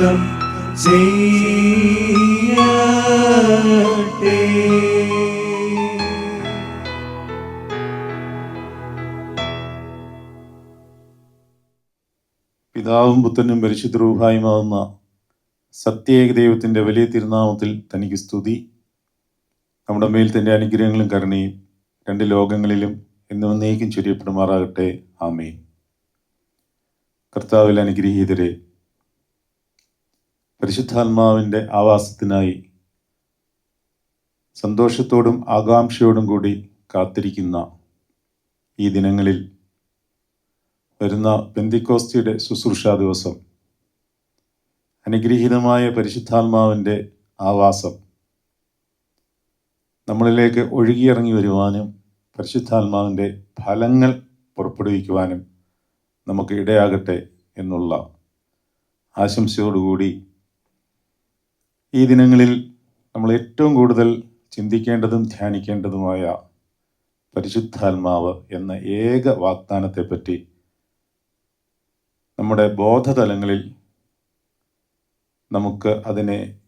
നീക്കം ചെയ്യട്ടെ. പിതാവും പുത്രനും പരിശുദ്ധ റൂഹായുമാവുന്ന സത്യേക ദൈവത്തിന്റെ വലിയ തിരുനാമത്തിൽ തനിക്ക് സ്തുതി. നമ്മുടെ മേൽ തന്റെ അനുഗ്രഹങ്ങളും കരുണയും രണ്ട് ലോകങ്ങളിലും എന്നും നീക്കം ചൊരിയപ്പെടുമാറാകട്ടെ. ആമേ കർത്താവിൽ അനുഗ്രഹീതരെ പരിശുദ്ധാത്മാവിന്റെ ആവാസത്തിനായി സന്തോഷത്തോടും ആകാംക്ഷയോടും കൂടി കാത്തിരിക്കുന്ന ഈ ദിനങ്ങളിൽ വരുന്ന പെന്തിക്കോസ്തിയുടെ ശുശ്രൂഷാ ദിവസം അനുഗ്രഹീതമായ പരിശുദ്ധാത്മാവിന്റെ ആവാസം നമ്മളിലേക്ക് ഒഴുകിയിറങ്ങി വരുവാനും പരിശുദ്ധാത്മാവിന്റെ ഫലങ്ങൾ പുറപ്പെടുവിക്കുവാനും നമുക്ക് ഇടയാകട്ടെ എന്നുള്ള ആശംസയോടുകൂടി ഈ ദിനങ്ങളിൽ നമ്മൾ ഏറ്റവും കൂടുതൽ ചിന്തിക്കേണ്ടതും ധ്യാനിക്കേണ്ടതുമായ പരിശുദ്ധാത്മാവ് എന്ന ഏക വാഗ്ദാനത്തെപ്പറ്റി നമ്മുടെ ബോധതലങ്ങളിൽ നമുക്ക് അതിനെ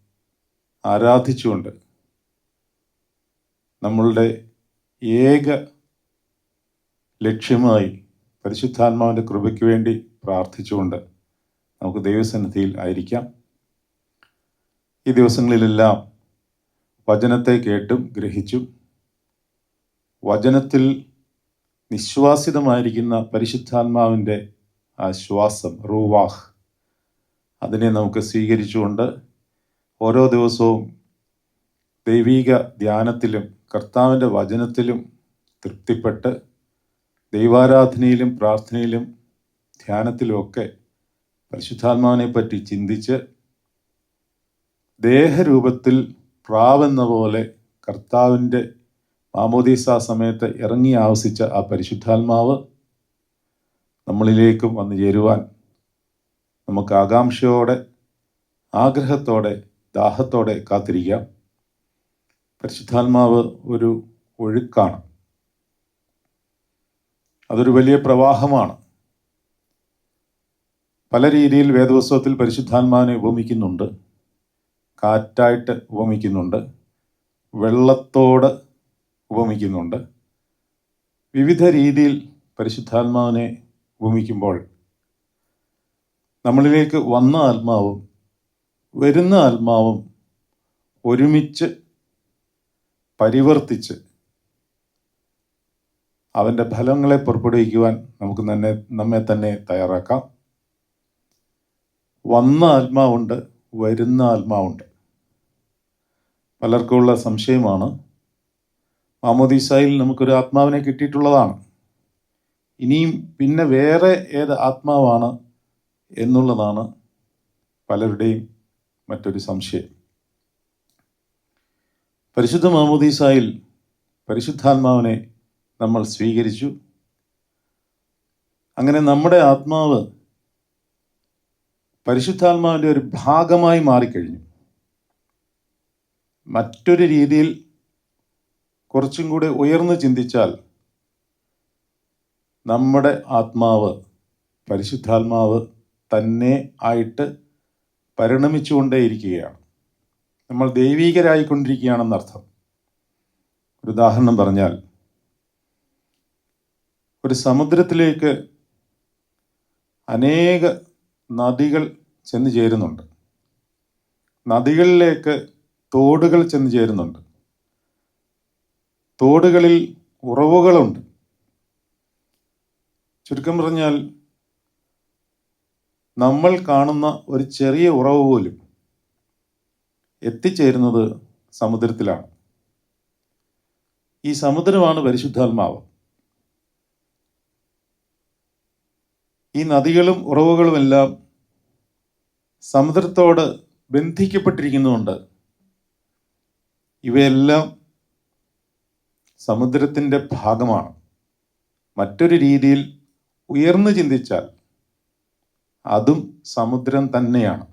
ആരാധിച്ചുകൊണ്ട് നമ്മളുടെ ഏക ലക്ഷ്യമായി പരിശുദ്ധാത്മാവിന്റെ കൃപയ്ക്ക് വേണ്ടി പ്രാർത്ഥിച്ചുകൊണ്ട് നമുക്ക് ദൈവസന്നിധിയിൽ ആയിരിക്കാം. ഈ ദിവസങ്ങളിലെല്ലാം വചനത്തെ കേട്ടും ഗ്രഹിച്ചും വചനത്തിൽ നിശ്വാസിതമായിരിക്കുന്ന പരിശുദ്ധാത്മാവിന്റെ ആ ശ്വാസം റൂവാഹ് അതിനെ നമുക്ക് സ്വീകരിച്ചുകൊണ്ട് ഓരോ ദിവസവും ദൈവീക ധ്യാനത്തിലും കർത്താവിന്റെ വചനത്തിലും തൃപ്തിപ്പെട്ട് ദൈവാരാധനയിലും പ്രാർത്ഥനയിലും ധ്യാനത്തിലുമൊക്കെ പരിശുദ്ധാത്മാവിനെ പറ്റി ചിന്തിച്ച് ദേഹരൂപത്തിൽ പ്രാവെന്ന പോലെ കർത്താവിന്റെ മാമോദീസ സമയത്ത് ഇറങ്ങി ആവസിച്ച ആ പരിശുദ്ധാത്മാവ് നമ്മളിലേക്കും വന്നു ചേരുവാൻ നമുക്ക് ആകാംക്ഷയോടെ ആഗ്രഹത്തോടെ ദാഹത്തോടെ കാത്തിരിക്കാം. പരിശുദ്ധാത്മാവ് ഒരു ഒഴുക്കാണ്. അതൊരു വലിയ പ്രവാഹമാണ്. പല രീതിയിൽ വേദവസ്തുവത്തിൽ പരിശുദ്ധാത്മാവിനെ ഉപമിക്കുന്നുണ്ട്. കാറ്റായിട്ട് ഉപമിക്കുന്നുണ്ട്. വെള്ളത്തോട് ഉപമിക്കുന്നുണ്ട്. വിവിധ രീതിയിൽ പരിശുദ്ധാത്മാവിനെ ഉപമിക്കുമ്പോൾ നമ്മളിലേക്ക് വന്ന ആത്മാവും വരുന്ന ആത്മാവും ഒരുമിച്ച് പരിവർത്തിച്ച് അവന്റെ ഫലങ്ങളെ പുറപ്പെടുവിക്കുവാൻ നമുക്ക് തന്നെ നമ്മെ തന്നെ തയ്യാറാക്കാം. വന്ന ആത്മാവുണ്ട് വരുന്ന ആത്മാവുണ്ട്. പലർക്കുമുള്ള സംശയമാണ്. മാമോദീസായിൽ നമുക്കൊരു ആത്മാവിനെ കിട്ടിയിട്ടുള്ളതാണ്. ഇനിയും പിന്നെ വേറെ ഏത് ആത്മാവാണ് എന്നുള്ളതാണ് പലരുടെയും മറ്റൊരു സംശയം. പരിശുദ്ധ മാമോദീസായിൽ പരിശുദ്ധാത്മാവിനെ നമ്മൾ സ്വീകരിച്ചു. അങ്ങനെ നമ്മുടെ ആത്മാവ് പരിശുദ്ധാത്മാവിന്റെ ഒരു ഭാഗമായി മാറിക്കഴിഞ്ഞു. മറ്റൊരു രീതിയിൽ കുറച്ചും കൂടി ഉയർന്നു ചിന്തിച്ചാൽ നമ്മുടെ ആത്മാവ് പരിശുദ്ധാത്മാവ് തന്നെ ആയിട്ട് പരിണമിച്ചുകൊണ്ടേയിരിക്കുകയാണ്. നമ്മൾ ദൈവീകരായിക്കൊണ്ടിരിക്കുകയാണെന്നർത്ഥം. ഒരു ഉദാഹരണം പറഞ്ഞാൽ ഒരു സമുദ്രത്തിലേക്ക് അനേക നദികൾ ചെന്ന് ചേരുന്നുണ്ട്. നദികളിലേക്ക് തോടുകൾ ചെന്ന് ചേരുന്നുണ്ട്. തോടുകളിൽ ഉറവുകളുണ്ട്. ചുരുക്കം പറഞ്ഞാൽ നമ്മൾ കാണുന്ന ഒരു ചെറിയ ഉറവ് പോലും എത്തിച്ചേരുന്നത് സമുദ്രത്തിലാണ്. ഈ സമുദ്രമാണ് പരിശുദ്ധാത്മാവ്. ഈ നദികളും ഉറവുകളുമെല്ലാം സമുദ്രത്തോട് ബന്ധിക്കപ്പെട്ടിരിക്കുന്നുണ്ട് ഇവയെല്ലാം സമുദ്രത്തിന്റെ ഭാഗമാണ്. മറ്റൊരു രീതിയിൽ ഉയർന്നു ചിന്തിച്ചാൽ അതും സമുദ്രം തന്നെയാണ്.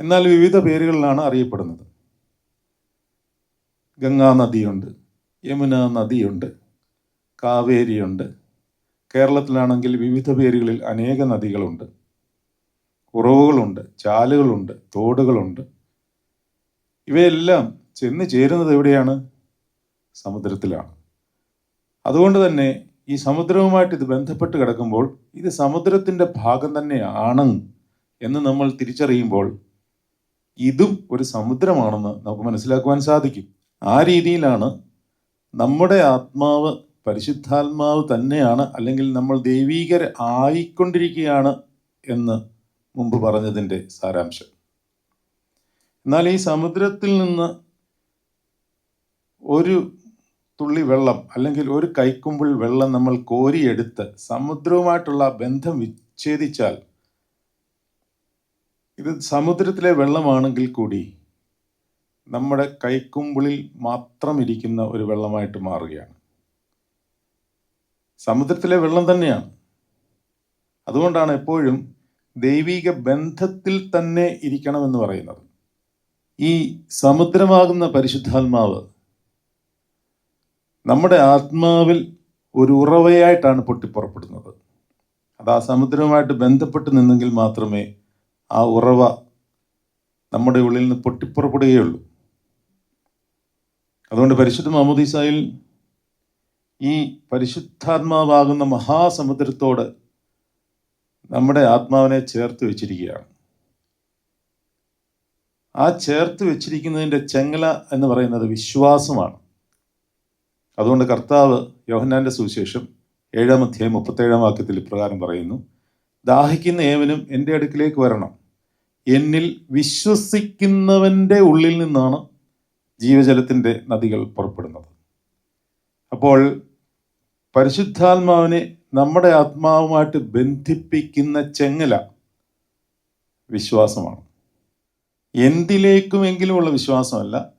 എന്നാൽ വിവിധ പേരുകളിലാണ് അറിയപ്പെടുന്നത്. ഗംഗാ നദിയുണ്ട് യമുന നദിയുണ്ട് കാവേരിയുണ്ട്. കേരളത്തിലാണെങ്കിൽ വിവിധ പേരുകളിൽ അനേക നദികളുണ്ട്. ഉറവുകളുണ്ട് ചാലുകളുണ്ട് തോടുകളുണ്ട്. ഇവയെല്ലാം ചെന്ന് ചേരുന്നത് എവിടെയാണ്? സമുദ്രത്തിലാണ്. അതുകൊണ്ട് തന്നെ ഈ സമുദ്രവുമായിട്ട് ഇത് ബന്ധപ്പെട്ട് കിടക്കുമ്പോൾ ഇത് സമുദ്രത്തിന്റെ ഭാഗം തന്നെയാണ് എന്ന് നമ്മൾ തിരിച്ചറിയുമ്പോൾ ഇതും ഒരു സമുദ്രമാണെന്ന് നമുക്ക് മനസ്സിലാക്കുവാൻ സാധിക്കും. ആ രീതിയിലാണ് നമ്മുടെ ആത്മാവ് പരിശുദ്ധാത്മാവ് തന്നെയാണ് അല്ലെങ്കിൽ നമ്മൾ ദൈവീകര ആയിക്കൊണ്ടിരിക്കുകയാണ് എന്ന് മുമ്പ് പറഞ്ഞതിന്റെ സാരാംശം. എന്നാൽ ഈ സമുദ്രത്തിൽ നിന്ന് ഒരു തുള്ളി വെള്ളം അല്ലെങ്കിൽ ഒരു കൈക്കുമ്പിൾ വെള്ളം നമ്മൾ കോരിയെടുത്ത് സമുദ്രവുമായിട്ടുള്ള ബന്ധം വിച്ഛേദിച്ചാൽ ഇത് സമുദ്രത്തിലെ വെള്ളമാണെങ്കിൽ കൂടി നമ്മുടെ കൈക്കുമ്പിളിൽ മാത്രം ഇരിക്കുന്ന ഒരു വെള്ളമായിട്ട് മാറുകയാണ്. സമുദ്രത്തിലെ വെള്ളം തന്നെയാണ്. അതുകൊണ്ടാണ് എപ്പോഴും ദൈവിക ബന്ധത്തിൽ തന്നെ ഇരിക്കണമെന്ന് പറയുന്നത്. ഈ സമുദ്രമാകുന്ന പരിശുദ്ധാത്മാവ് നമ്മുടെ ആത്മാവിൽ ഒരു ഉറവയായിട്ടാണ് പൊട്ടിപ്പുറപ്പെടുന്നത്. അത് ആ സമുദ്രവുമായിട്ട് ബന്ധപ്പെട്ട് നിന്നെങ്കിൽ മാത്രമേ ആ ഉറവ നമ്മുടെ ഉള്ളിൽ നിന്ന് പൊട്ടിപ്പുറപ്പെടുകയുള്ളൂ. അതുകൊണ്ട് പരിശുദ്ധ മാമോദീസായിൽ ഈ പരിശുദ്ധാത്മാവാകുന്ന മഹാസമുദ്രത്തോട് നമ്മുടെ ആത്മാവിനെ ചേർത്ത് വെച്ചിരിക്കുകയാണ്. ആ ചേർത്ത് വെച്ചിരിക്കുന്നതിന്റെ ചെങ്ങല എന്ന് പറയുന്നത് വിശ്വാസമാണ്. അതുകൊണ്ട് കർത്താവ് യോഹന്നാന്റെ സുവിശേഷം ഏഴാം അധ്യായം മുപ്പത്തേഴാം വാക്യത്തിൽ ഇപ്രകാരം പറയുന്നു ദാഹിക്കുന്ന ഏവനും എന്റെ അടുക്കിലേക്ക് വരണം. എന്നിൽ വിശ്വസിക്കുന്നവന്റെ ഉള്ളിൽ നിന്നാണ് ജീവജലത്തിന്റെ നദികൾ പുറപ്പെടുന്നത്. അപ്പോൾ പരിശുദ്ധാത്മാവിനെ നമ്മുടെ ആത്മാവുമായിട്ട് ബന്ധിപ്പിക്കുന്ന ചെങ്ങല വിശ്വാസമാണ്. എന്തിലേക്കുമെങ്കിലുമുള്ള വിശ്വാസമല്ല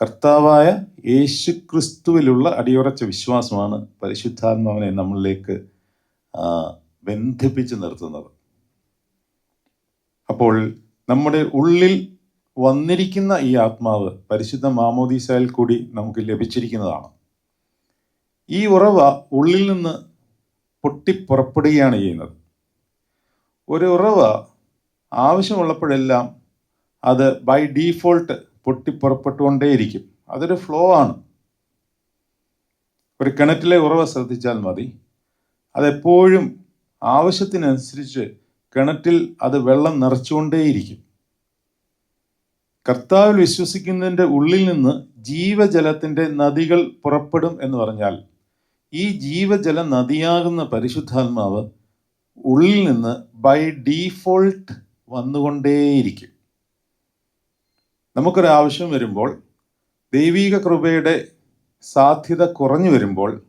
കർത്താവായ യേശു ക്രിസ്തുവിലുള്ള അടിയുറച്ച വിശ്വാസമാണ് പരിശുദ്ധാത്മാവിനെ നമ്മളിലേക്ക് ബന്ധിപ്പിച്ച് നിർത്തുന്നത്. അപ്പോൾ നമ്മുടെ ഉള്ളിൽ വന്നിരിക്കുന്ന ഈ ആത്മാവ് പരിശുദ്ധ മാമോദീസയിൽ കൂടി നമുക്ക് ലഭിച്ചിരിക്കുന്നതാണ്. ഈ ഉറവ ഉള്ളിൽ നിന്ന് പൊട്ടിപ്പുറപ്പെടുകയാണ് ചെയ്യുന്നത്. ഒരു ഉറവ ആവശ്യമുള്ളപ്പോഴെല്ലാം അത് ബൈ ഡീഫോൾട്ട് പൊട്ടിപ്പുറപ്പെട്ടുകൊണ്ടേയിരിക്കും അതൊരു ഫ്ലോ ആണ്. ഒരു കിണറ്റിലെ ഉറവ ശ്രദ്ധിച്ചാൽ മതി. അതെപ്പോഴും ആവശ്യത്തിനനുസരിച്ച് കിണറ്റിൽ അത് വെള്ളം നിറച്ചുകൊണ്ടേയിരിക്കും. കർത്താവിൽ വിശ്വസിക്കുന്നതിന്റെ ഉള്ളിൽ നിന്ന് ജീവജലത്തിന്റെ നദികൾ പുറപ്പെടും എന്ന് പറഞ്ഞാൽ ഈ ജീവജല നദിയാകുന്ന പരിശുദ്ധാത്മാവ് ഉള്ളിൽ നിന്ന് ബൈ ഡീഫോൾട്ട് വന്നുകൊണ്ടേയിരിക്കും. നമുക്കൊരാവശ്യം വരുമ്പോൾ ദൈവീക കൃപയുടെ സാധ്യത കുറഞ്ഞു വരുമ്പോൾ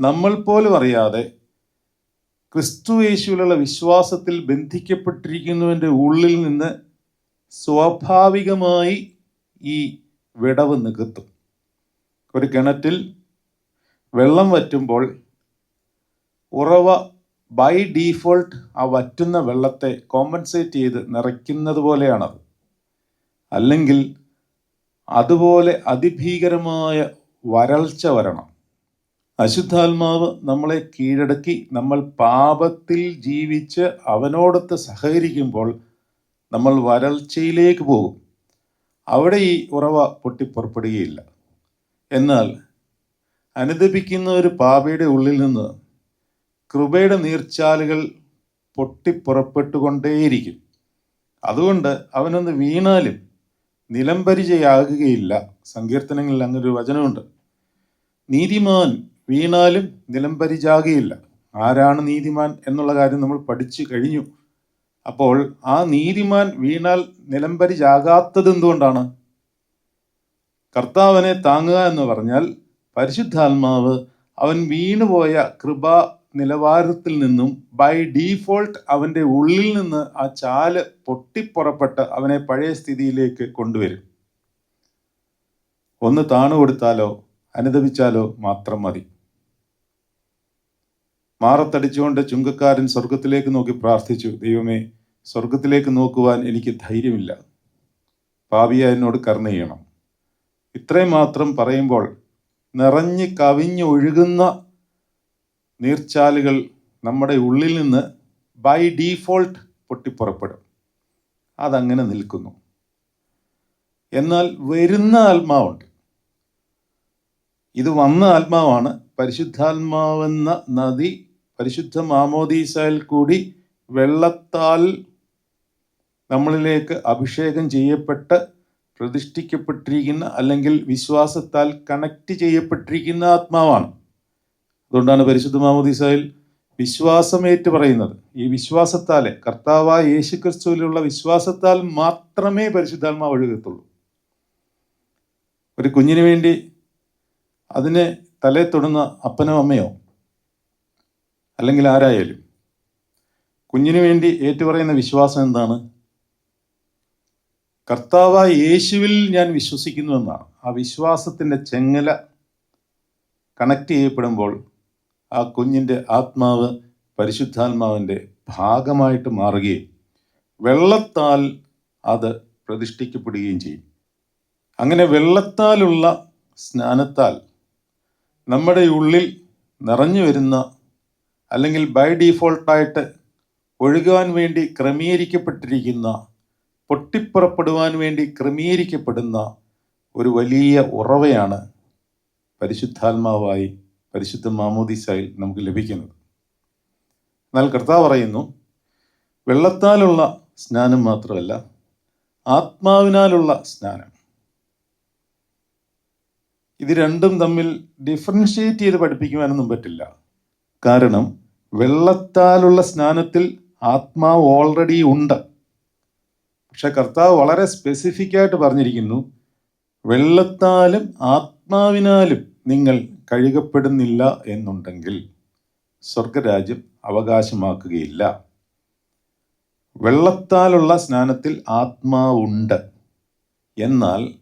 നമ്മൾ പോലും അറിയാതെ ക്രിസ്തു യേശുവിലുള്ള വിശ്വാസത്തിൽ ബന്ധിക്കപ്പെട്ടിരിക്കുന്നവന്റെ ഉള്ളിൽ നിന്ന് സ്വാഭാവികമായി ഈ വിടവ് നികത്തും. ഒരു കിണറ്റിൽ വെള്ളം വറ്റുമ്പോൾ ഉറവ ബൈ ഡീഫോൾട്ട് ആ വറ്റുന്ന വെള്ളത്തെ കോമ്പൻസേറ്റ് ചെയ്ത് നിറയ്ക്കുന്നത് പോലെയാണത് അല്ലെങ്കിൽ അതുപോലെ അതിഭീകരമായ വരൾച്ച വരണം. അശുദ്ധാത്മാവ് നമ്മളെ കീഴടക്കി നമ്മൾ പാപത്തിൽ ജീവിച്ച് അവനോടൊത്ത് സഹകരിക്കുമ്പോൾ നമ്മൾ വരൾച്ചയിലേക്ക് പോകും. അവിടെ ഈ ഉറവ പൊട്ടിപ്പുറപ്പെടുകയില്ല. എന്നാൽ അനുദപിക്കുന്ന ഒരു പാപയുടെ ഉള്ളിൽ നിന്ന് കൃപയുടെ നീർച്ചാലുകൾ പൊട്ടിപ്പുറപ്പെട്ടുകൊണ്ടേയിരിക്കും. അതുകൊണ്ട് അവനൊന്ന് വീണാലും നിലംപരിചയാകുകയില്ല സങ്കീർത്തനങ്ങളിൽ അങ്ങനൊരു വചനമുണ്ട്. നീതിമാൻ വീണാലും നിലംപരിചാകുകയില്ല ആരാണ് നീതിമാൻ എന്നുള്ള കാര്യം നമ്മൾ പഠിച്ചു കഴിഞ്ഞു. അപ്പോൾ ആ നീതിമാൻ വീണാൽ നിലംപരിചാകാത്തത് എന്തുകൊണ്ടാണ്? കർത്താവിനെ താങ്ങുക എന്ന് പറഞ്ഞാൽ പരിശുദ്ധാത്മാവ് അവൻ വീണുപോയ കൃപ നിലവാരത്തിൽ നിന്നും ബൈ ഡീഫോൾട്ട് അവന്റെ ഉള്ളിൽ നിന്ന് ആ ചാൽ പൊട്ടിപ്പുറപ്പെട്ട് അവനെ പഴയ സ്ഥിതിയിലേക്ക് കൊണ്ടുവരും. ഒന്ന് താണു കൊടുത്താലോ അനുദപിച്ചാലോ മാത്രം മതി. മാറത്തടിച്ചുകൊണ്ട് ചുങ്കക്കാരൻ സ്വർഗത്തിലേക്ക് നോക്കി പ്രാർത്ഥിച്ചു ദൈവമേ സ്വർഗത്തിലേക്ക് നോക്കുവാൻ എനിക്ക് ധൈര്യമില്ല. പാപിയ എന്നോട് കരുണ ചെയ്യണം. ഇത്രയും മാത്രം പറയുമ്പോൾ നിറഞ്ഞ് കവിഞ്ഞൊഴുകുന്ന നീർച്ചാലുകൾ നമ്മുടെ ഉള്ളിൽ നിന്ന് ബൈ ഡീഫോൾട്ട് പൊട്ടിപ്പുറപ്പെടും. അതങ്ങനെ നിൽക്കുന്നു. എന്നാൽ വരുന്ന ആത്മാവുണ്ട്. ഇത് വന്ന ആത്മാവാണ്. പരിശുദ്ധാത്മാവെന്ന നദി പരിശുദ്ധ മാമോദീസയിൽ കൂടി വെള്ളത്താൽ നമ്മളിലേക്ക് അഭിഷേകം ചെയ്യപ്പെട്ട് പ്രതിഷ്ഠിക്കപ്പെട്ടിരിക്കുന്ന അല്ലെങ്കിൽ വിശ്വാസത്താൽ കണക്ട് ചെയ്യപ്പെട്ടിരിക്കുന്ന ആത്മാവാണ്. അതുകൊണ്ടാണ് പരിശുദ്ധ മാമോദീസയിൽ വിശ്വാസമേറ്റ് പറയുന്നത്. ഈ വിശ്വാസത്താലെ കർത്താവായ യേശു ക്രിസ്തുവിലുള്ള വിശ്വാസത്താൽ മാത്രമേ പരിശുദ്ധാത്മാവ് ഒഴുകത്തുള്ളൂ. ഒരു കുഞ്ഞിന് വേണ്ടി അതിനെ തലേ തൊടുന്ന അപ്പനോ അമ്മയോ അല്ലെങ്കിൽ ആരായാലും കുഞ്ഞിന് വേണ്ടി ഏറ്റുപറയുന്ന വിശ്വാസം എന്താണ്? കർത്താവായ യേശുവിൽ ഞാൻ വിശ്വസിക്കുന്നു എന്നാണ്. ആ വിശ്വാസത്തിന്റെ ചെങ്ങല കണക്ട് ചെയ്യപ്പെടുമ്പോൾ ആ കുഞ്ഞിന്റെ ആത്മാവ് പരിശുദ്ധാത്മാവിന്റെ ഭാഗമായിട്ട് മാറുകയും വെള്ളത്താൽ അത് പ്രതിഷ്ഠിക്കപ്പെടുകയും ചെയ്യും. അങ്ങനെ വെള്ളത്താലുള്ള സ്നാനത്താൽ നമ്മുടെ ഉള്ളിൽ നിറഞ്ഞു വരുന്ന അല്ലെങ്കിൽ ബൈ ഡീഫോൾട്ടായിട്ട് ഒഴുകാൻ വേണ്ടി ക്രമീകരിക്കപ്പെട്ടിരിക്കുന്ന പൊട്ടിപ്പുറപ്പെടുവാൻ വേണ്ടി ക്രമീകരിക്കപ്പെടുന്ന ഒരു വലിയ ഉറവയാണ് പരിശുദ്ധാത്മാവായി പരിശുദ്ധ മാമോദിസായിൽ നമുക്ക് ലഭിക്കുന്നത്. എന്നാൽ കർത്താവ് പറയുന്നു വെള്ളത്താലുള്ള സ്നാനം മാത്രമല്ല ആത്മാവിനാലുള്ള സ്നാനം. ഇത് രണ്ടും തമ്മിൽ ഡിഫറൻഷിയേറ്റ് ചെയ്ത് പഠിപ്പിക്കുവാനൊന്നും പറ്റില്ല. കാരണം വെള്ളത്താലുള്ള സ്നാനത്തിൽ ആത്മാവ് ഓൾറെഡി ഉണ്ട്. പക്ഷെ കർത്താവ് വളരെ സ്പെസിഫിക് ആയിട്ട് പറഞ്ഞിരിക്കുന്നു വെള്ളത്താലും ആത്മാവിനാലും നിങ്ങൾ കഴുകപ്പെടുന്നില്ല എന്നുണ്ടെങ്കിൽ സ്വർഗരാജ്യം അവകാശമാക്കുകയില്ല. വെള്ളത്താലുള്ള സ്നാനത്തിൽ ആത്മാവുണ്ട്. എന്നാൽ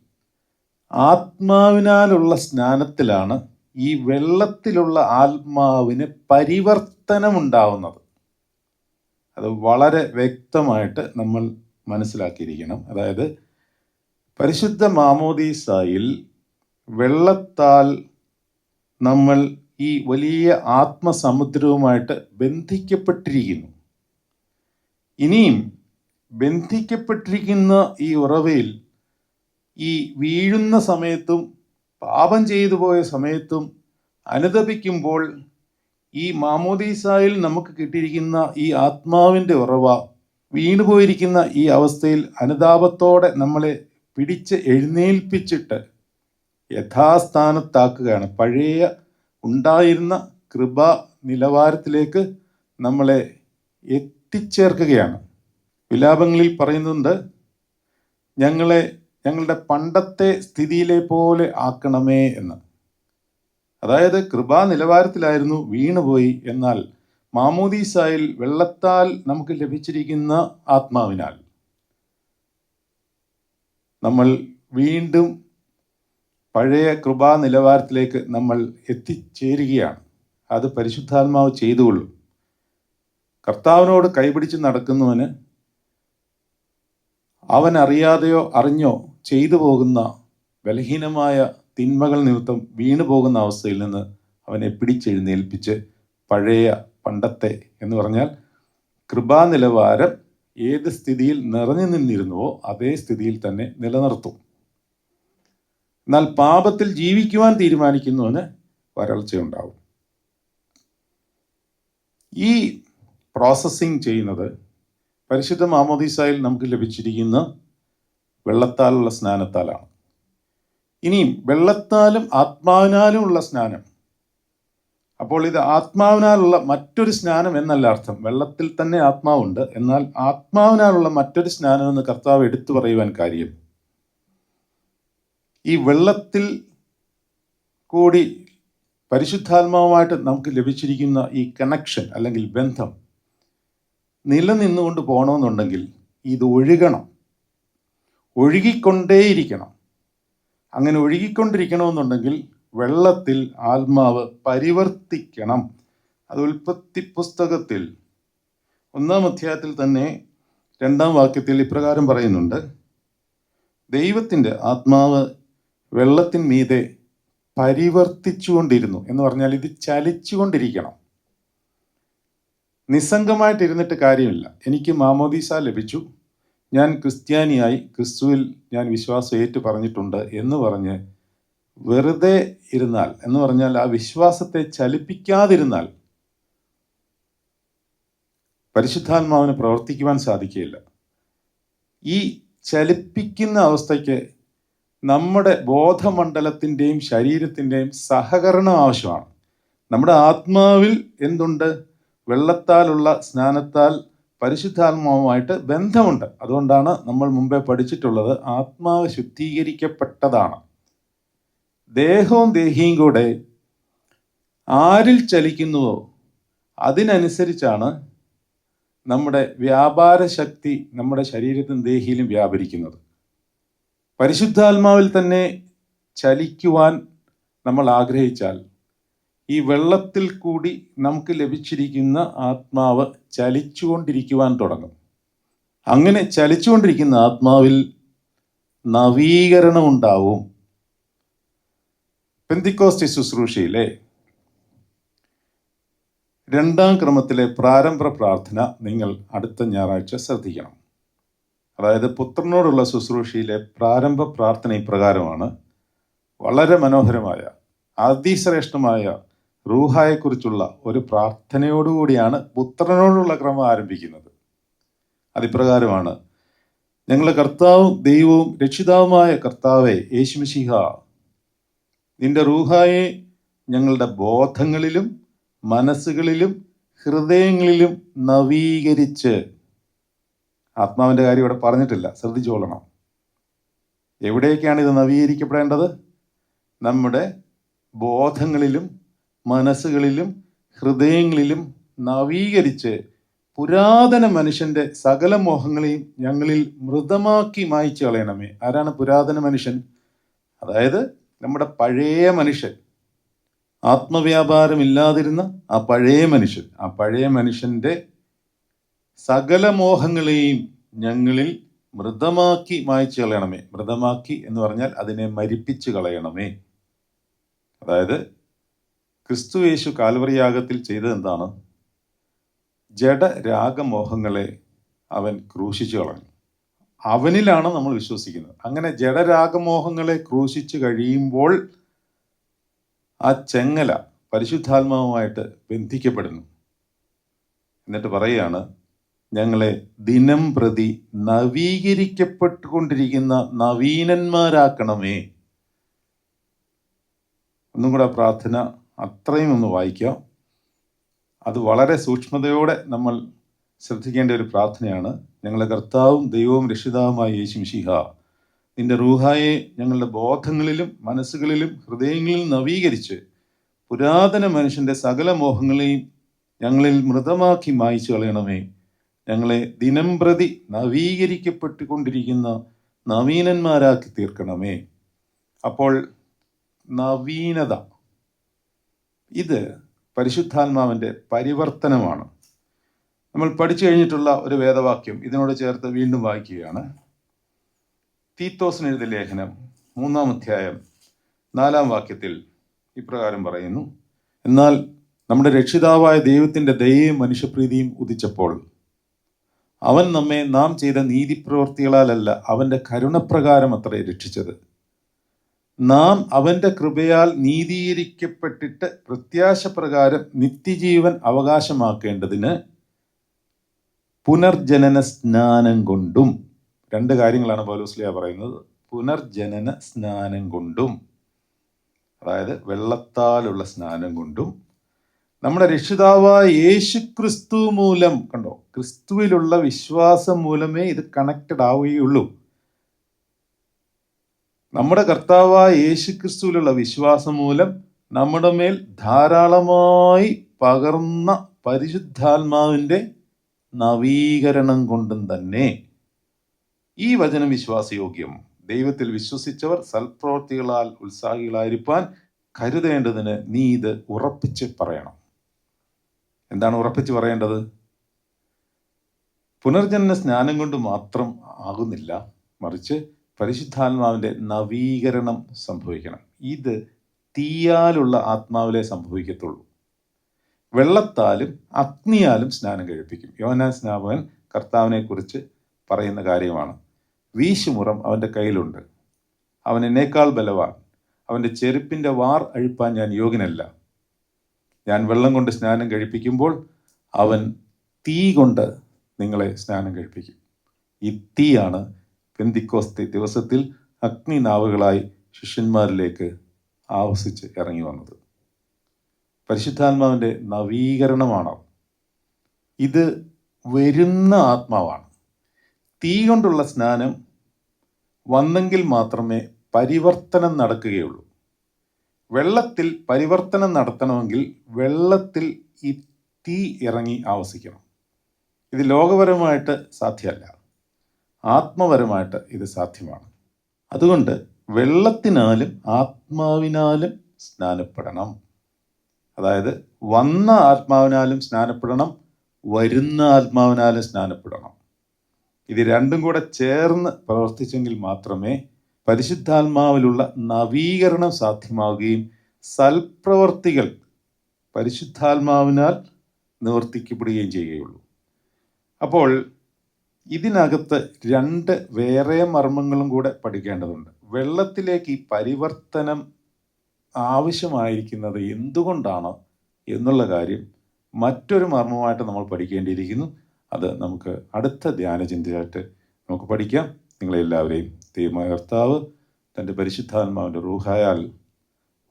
ആത്മാവിനാലുള്ള സ്നാനത്തിലാണ് ഈ വെള്ളത്തിലുള്ള ആത്മാവിന് പരിവർത്തനമുണ്ടാവുന്നത്. അത് വളരെ വ്യക്തമായിട്ട് നമ്മൾ മനസ്സിലാക്കിയിരിക്കണം. അതായത് പരിശുദ്ധ മാമോദീസായിൽ വെള്ളത്താൽ നമ്മൾ ഈ വലിയ ആത്മസമുദ്രവുമായിട്ട് ബന്ധിക്കപ്പെട്ടിരിക്കുന്നു. ഇനിയും ബന്ധിക്കപ്പെട്ടിരിക്കുന്ന ഈ ഉറവയിൽ ഈ വീഴുന്ന സമയത്തും പാപം ചെയ്തു പോയ സമയത്തും അനുദപിക്കുമ്പോൾ ഈ മാമോദീസായിൽ നമുക്ക് കിട്ടിയിരിക്കുന്ന ഈ ആത്മാവിന്റെ ഉറവ വീണുപോയിരിക്കുന്ന ഈ അവസ്ഥയിൽ അനുതാപത്തോടെ നമ്മളെ പിടിച്ച് എഴുന്നേൽപ്പിച്ചിട്ട് യഥാസ്ഥാനത്താക്കുകയാണ്. പഴയ ഉണ്ടായിരുന്ന കൃപ നിലവാരത്തിലേക്ക് നമ്മളെ എത്തിച്ചേർക്കുകയാണ്. വിലാപങ്ങളിൽ പറയുന്നുണ്ട് ഞങ്ങളെ ഞങ്ങളുടെ പണ്ടത്തെ സ്ഥിതിയിലെ പോലെ ആക്കണമേ എന്ന്. അതായത് കൃപാ നിലവാരത്തിലായിരുന്നു വീണുപോയി. എന്നാൽ മാമോദീസായിൽ വെള്ളത്താൽ നമുക്ക് ലഭിച്ചിരിക്കുന്ന ആത്മാവിനാൽ നമ്മൾ വീണ്ടും പഴയ കൃപാ നിലവാരത്തിലേക്ക് നമ്മൾ എത്തിച്ചേരുകയാണ്. അത് പരിശുദ്ധാത്മാവ് ചെയ്തുകൊള്ളും. കർത്താവിനോട് കൈപിടിച്ച് നടക്കുന്നവന് അവൻ അറിയാതെയോ അറിഞ്ഞോ ചെയ്തു പോകുന്ന ബലഹീനമായ തിന്മകൾ നിമിത്തം വീണു പോകുന്ന അവസ്ഥയിൽ നിന്ന് അവനെ പിടിച്ചെഴുന്നേൽപ്പിച്ച് പഴയ പണ്ടത്തെ എന്ന് പറഞ്ഞാൽ കൃപാനിലവാരം ഏത് സ്ഥിതിയിൽ നിറഞ്ഞു നിന്നിരുന്നുവോ അതേ സ്ഥിതിയിൽ തന്നെ നിലനിർത്തും. എന്നാൽ പാപത്തിൽ ജീവിക്കുവാൻ തീരുമാനിക്കുന്നവന് വരൾച്ചയുണ്ടാവും. ഈ പ്രോസസ്സിങ് ചെയ്യുന്നത് പരിശുദ്ധ മാമോദീസായിൽ നമുക്ക് ലഭിച്ചിരിക്കുന്ന വെള്ളത്താലുള്ള സ്നാനത്താലാണ്. ഇനിയും വെള്ളത്താലും ആത്മാവിനാലുമുള്ള സ്നാനം. അപ്പോൾ ഇത് ആത്മാവിനാലുള്ള മറ്റൊരു സ്നാനം എന്നല്ല അർത്ഥം. വെള്ളത്തിൽ തന്നെ ആത്മാവുണ്ട്. എന്നാൽ ആത്മാവിനാലുള്ള മറ്റൊരു സ്നാനം എന്ന് കർത്താവ് എടുത്തു പറയുവാൻ കാര്യം ഈ വെള്ളത്തിൽ കൂടി പരിശുദ്ധാത്മാവുമായിട്ട് നമുക്ക് ലഭിച്ചിരിക്കുന്ന ഈ കണക്ഷൻ അല്ലെങ്കിൽ ബന്ധം നിലനിന്നുകൊണ്ട് പോകണമെന്നുണ്ടെങ്കിൽ ഇത് ഒഴുകണം. ഒഴുകിക്കൊണ്ടേയിരിക്കണം. അങ്ങനെ ഒഴുകിക്കൊണ്ടിരിക്കണമെന്നുണ്ടെങ്കിൽ വെള്ളത്തിൽ ആത്മാവ് പരിവർത്തിക്കണം. അത് ഉൽപ്പത്തി പുസ്തകത്തിൽ ഒന്നാം അധ്യായത്തിൽ തന്നെ രണ്ടാം വാക്യത്തിൽ ഇപ്രകാരം പറയുന്നുണ്ട്. ദൈവത്തിന്റെ ആത്മാവ് വെള്ളത്തിന്മീതെ പരിവർത്തിച്ചുകൊണ്ടിരുന്നു എന്ന് പറഞ്ഞാൽ ഇത് ചലിച്ചുകൊണ്ടിരിക്കണം. നിസ്സംഗമായിട്ടിരുന്നിട്ട് കാര്യമില്ല. എനിക്ക് മാമോദീസ ലഭിച്ചു. ഞാൻ ക്രിസ്ത്യാനിയായി ക്രിസ്തുവിൽ ഞാൻ വിശ്വാസം ഏറ്റു പറഞ്ഞിട്ടുണ്ട് എന്ന് പറഞ്ഞ് വെറുതെ ഇരുന്നാൽ എന്ന് പറഞ്ഞാൽ ആ വിശ്വാസത്തെ ചലിപ്പിക്കാതിരുന്നാൽ പരിശുദ്ധാത്മാവിന് പ്രവർത്തിക്കുവാൻ സാധിക്കുകയില്ല. ഈ ചലിപ്പിക്കുന്ന അവസ്ഥയ്ക്ക് നമ്മുടെ ബോധമണ്ഡലത്തിന്റെയും ശരീരത്തിന്റെയും സഹകരണം ആവശ്യമാണ്. നമ്മുടെ ആത്മാവിൽ എന്തുണ്ട്? വെള്ളത്താലുള്ള സ്നാനത്താൽ പരിശുദ്ധാത്മാവുമായിട്ട് ബന്ധമുണ്ട്. അതുകൊണ്ടാണ് നമ്മൾ മുമ്പേ പഠിച്ചിട്ടുള്ളത് ആത്മാവ് ശുദ്ധീകരിക്കപ്പെട്ടതാണ്. ദേഹവും ദേഹിയും കൂടെ ആരിൽ ചലിക്കുന്നുവോ? അതിനനുസരിച്ചാണ് നമ്മുടെ വ്യാപാര ശക്തി നമ്മുടെ ശരീരത്തിനും ദേഹിയിലും വ്യാപരിക്കുന്നത്. പരിശുദ്ധാത്മാവിൽ തന്നെ ചലിക്കുവാൻ നമ്മൾ ആഗ്രഹിച്ചാൽ ഈ വെള്ളത്തിൽ കൂടി നമുക്ക് ലഭിച്ചിരിക്കുന്ന ആത്മാവ് ചലിച്ചുകൊണ്ടിരിക്കുവാൻ തുടങ്ങും. അങ്ങനെ ചലിച്ചുകൊണ്ടിരിക്കുന്ന ആത്മാവിൽ നവീകരണം ഉണ്ടാവും. പെന്തിക്കോസ്റ്റി ശുശ്രൂഷയിലെ രണ്ടാം ക്രമത്തിലെ പ്രാരംഭ പ്രാർത്ഥന നിങ്ങൾ അടുത്ത ഞായറാഴ്ച ശ്രദ്ധിക്കണം. അതായത് പുത്രനോടുള്ള ശുശ്രൂഷയിലെ പ്രാരംഭ പ്രാർത്ഥന ഇപ്രകാരമാണ് വളരെ മനോഹരമായ അതിശ്രേഷ്ഠമായ റൂഹായെക്കുറിച്ചുള്ള ഒരു പ്രാർത്ഥനയോടുകൂടിയാണ് പുത്രനോടുള്ള ക്രമം ആരംഭിക്കുന്നത്. അതിപ്രകാരമാണ് ഞങ്ങളുടെ കർത്താവും ദൈവവും രക്ഷിതാവുമായ കർത്താവെ യേശുമിശിഹ നിന്റെ റൂഹായെ ഞങ്ങളുടെ ബോധങ്ങളിലും മനസ്സുകളിലും ഹൃദയങ്ങളിലും നവീകരിച്ച് ആത്മാവിന്റെ കാര്യം ഇവിടെ പറഞ്ഞിട്ടില്ല. ശ്രദ്ധിച്ചോളണം. എവിടേക്കാണ് ഇത് നവീകരിക്കപ്പെടേണ്ടത്? നമ്മുടെ ബോധങ്ങളിലും മനസ്സുകളിലും ഹൃദയങ്ങളിലും നവീകരിച്ച് പുരാതന മനുഷ്യന്റെ സകല മോഹങ്ങളെയും ഞങ്ങളിൽ മൃതമാക്കി മായ്ച്ചു കളയണമേ. ആരാണ് പുരാതന മനുഷ്യൻ? അതായത് നമ്മുടെ പഴയ മനുഷ്യൻ. ആത്മവ്യാപാരമില്ലാതിരുന്ന ആ പഴയ മനുഷ്യൻ. ആ പഴയ മനുഷ്യന്റെ സകല മോഹങ്ങളെയും ഞങ്ങളിൽ മൃതമാക്കി മായ്ച്ചു കളയണമേ മൃതമാക്കി എന്ന് പറഞ്ഞാൽ അതിനെ മരിപ്പിച്ചു കളയണമേ. അതായത് ക്രിസ്തു യേശു കാൽവറിയാഗത്തിൽ ചെയ്തത് എന്താണ്? ജഡ രാഗമോഹങ്ങളെ അവൻ ക്രൂശിച്ചു കളഞ്ഞു. അവനിലാണ് നമ്മൾ വിശ്വസിക്കുന്നത്. അങ്ങനെ ജഡരാഗമോഹങ്ങളെ ക്രൂശിച്ചു കഴിയുമ്പോൾ ആ ചെങ്ങല പരിശുദ്ധാത്മാവുമായിട്ട് ബന്ധിക്കപ്പെടുന്നു. എന്നിട്ട് പറയുകയാണ് ഞങ്ങളെ ദിനം പ്രതി നവീകരിക്കപ്പെട്ടുകൊണ്ടിരിക്കുന്ന നവീനന്മാരാക്കണമേ. ഒന്നും കൂടെ പ്രാർത്ഥന അത്രയും ഒന്ന് വായിക്കാം. അത് വളരെ സൂക്ഷ്മതയോടെ നമ്മൾ ശ്രദ്ധിക്കേണ്ട ഒരു പ്രാർത്ഥനയാണ്. ഞങ്ങളെ കർത്താവും ദൈവവും രക്ഷിതാവുമായ യേശു മിശിഹ. നിന്റെ റൂഹായെ ഞങ്ങളുടെ ബോധങ്ങളിലും മനസ്സുകളിലും ഹൃദയങ്ങളിലും നവീകരിച്ച് പുരാതന മനുഷ്യന്റെ സകല മോഹങ്ങളെയും ഞങ്ങളിൽ മൃതമാക്കി മായിച്ചു കളയണമേ. ഞങ്ങളെ ദിനം പ്രതി നവീകരിക്കപ്പെട്ടുകൊണ്ടിരിക്കുന്ന നവീനന്മാരാക്കി തീർക്കണമേ. അപ്പോൾ നവീനത ഇത് പരിശുദ്ധാത്മാവിന്റെ പരിവർത്തനമാണ്. നമ്മൾ പഠിച്ചു കഴിഞ്ഞിട്ടുള്ള ഒരു വേദവാക്യം ഇതിനോട് ചേർത്ത് വീണ്ടും വായിക്കുകയാണ്. തീത്തോസിന് എഴുതിയ ലേഖനം മൂന്നാം അധ്യായം നാലാം വാക്യത്തിൽ ഇപ്രകാരം പറയുന്നു എന്നാൽ നമ്മുടെ രക്ഷിതാവായ ദൈവത്തിന്റെ ദയയും മനുഷ്യപ്രീതിയും ഉദിച്ചപ്പോൾ അവൻ നമ്മെ നാം ചെയ്ത നീതിപ്രവൃത്തികളാലല്ല അവന്റെ കരുണപ്രകാരം അത്രേ രക്ഷിച്ചത്. നാം അവന്റെ കൃപയാൽ നീതീകരിക്കപ്പെട്ടിട്ട് പ്രത്യാശപ്രകാരം നിത്യജീവൻ അവകാശമാക്കേണ്ടതിന് പുനർജനന സ്നാനം കൊണ്ടും രണ്ട് കാര്യങ്ങളാണ് പൗലോസ്ലിയ പറയുന്നത്. പുനർജനന സ്നാനം കൊണ്ടും അതായത് വെള്ളത്താലുള്ള സ്നാനം കൊണ്ടും നമ്മുടെ രക്ഷിതാവായ യേശു ക്രിസ്തു മൂലം കണ്ടോ? ക്രിസ്തുവിലുള്ള വിശ്വാസം മൂലമേ ഇത് കണക്റ്റഡ് ആവുകയുള്ളൂ. നമ്മുടെ കർത്താവായ യേശു ക്രിസ്തുവിലുള്ള വിശ്വാസം മൂലം നമ്മുടെ മേൽ ധാരാളമായി പകർന്ന പരിശുദ്ധാത്മാവിന്റെ നവീകരണം കൊണ്ടും തന്നെ ഈ വചനം വിശ്വാസയോഗ്യം. ദൈവത്തിൽ വിശ്വസിച്ചവർ സൽപ്രവർത്തികളാൽ ഉത്സാഹികളായിരിക്കാൻ കരുതേണ്ടതിന് നീ ഇത് ഉറപ്പിച്ച് പറയണം. എന്താണ് ഉറപ്പിച്ച് പറയേണ്ടത്? പുനർജനന സ്നാനം കൊണ്ട് മാത്രം ആകുന്നില്ല മറിച്ച് പരിശുദ്ധാത്മാവിന്റെ നവീകരണം സംഭവിക്കണം. ഇത് തീയാലുള്ള ആത്മാവിലെ സംഭവിക്കത്തുള്ളൂ. വെള്ളത്താലും അഗ്നിയാലും സ്നാനം കഴിപ്പിക്കും. യോന സ്നാപകൻ കർത്താവിനെക്കുറിച്ച് പറയുന്ന കാര്യമാണ്. വീശുമുറം അവന്റെ കയ്യിലുണ്ട്. അവൻ എന്നേക്കാൾ ബലവാൻ. അവന്റെ ചെരുപ്പിന്റെ വാർ അഴിപ്പാൻ ഞാൻ യോഗ്യനല്ല. ഞാൻ വെള്ളം കൊണ്ട് സ്നാനം കഴിപ്പിക്കുമ്പോൾ അവൻ തീ കൊണ്ട് നിങ്ങളെ സ്നാനം കഴിപ്പിക്കും. ഈ തീയാണ് പെന്തിക്കോസ്തി ദിവസത്തിൽ അഗ്നിനാവുകളായി ശിഷ്യന്മാരിലേക്ക് ആവസിച്ച് ഇറങ്ങി വന്നത്. പരിശുദ്ധാത്മാവിന്റെ നവീകരണമാണ്? ഇത് വരുന്ന ആത്മാവാണ്. തീ കൊണ്ടുള്ള സ്നാനം വന്നെങ്കിൽ മാത്രമേ പരിവർത്തനം നടക്കുകയുള്ളൂ. വെള്ളത്തിൽ പരിവർത്തനം നടത്തണമെങ്കിൽ വെള്ളത്തിൽ ഈ തീ ഇറങ്ങി ആവസിക്കണം. ഇത് ലോകപരമായിട്ട് സാധ്യമല്ല. ആത്മപരമായിട്ട് ഇത് സാധ്യമാണ്. അതുകൊണ്ട് വെള്ളത്തിനാലും ആത്മാവിനാലും സ്നാനപ്പെടണം. അതായത് വന്ന ആത്മാവിനാലും സ്നാനപ്പെടണം വരുന്ന ആത്മാവിനാലും സ്നാനപ്പെടണം. ഇത് രണ്ടും കൂടെ ചേർന്ന് പ്രവർത്തിച്ചെങ്കിൽ മാത്രമേ പരിശുദ്ധാത്മാവിലുള്ള നവീകരണം സാധ്യമാവുകയും സൽപ്രവർത്തികൾ പരിശുദ്ധാത്മാവിനാൽ നിവർത്തിക്കപ്പെടുകയും ചെയ്യുകയുള്ളൂ. അപ്പോൾ ഇതിനകത്ത് രണ്ട് വേറെ മർമ്മങ്ങളും കൂടെ പഠിക്കേണ്ടതുണ്ട്. വെള്ളത്തിലേക്ക് ഈ പരിവർത്തനം ആവശ്യമായിരിക്കുന്നത് എന്തുകൊണ്ടാണ് എന്നുള്ള കാര്യം മറ്റൊരു മർമ്മമായിട്ട് നമ്മൾ പഠിക്കേണ്ടിയിരിക്കുന്നു. അത് നമുക്ക് അടുത്ത ധ്യാനചിന്തയായിട്ട് നമുക്ക് പഠിക്കാം. നിങ്ങളെല്ലാവരെയും ദൈവമായ കർത്താവ് തന്റെ പരിശുദ്ധാത്മാവിന്റെ റൂഹായാൽ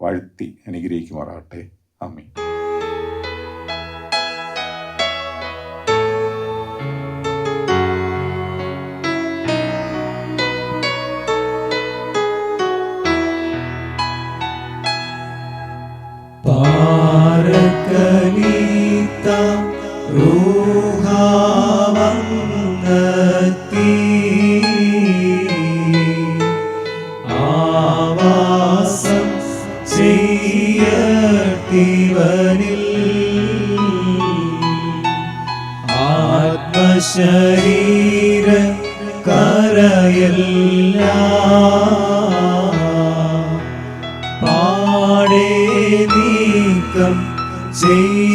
വാഴ്ത്തി അനുഗ്രഹിക്കുമാറാകട്ടെ. അമ്മി പാരകലീത്ത ആത്മശരീര കരയല്ല പാടേ നീക്കം ചെയ്യ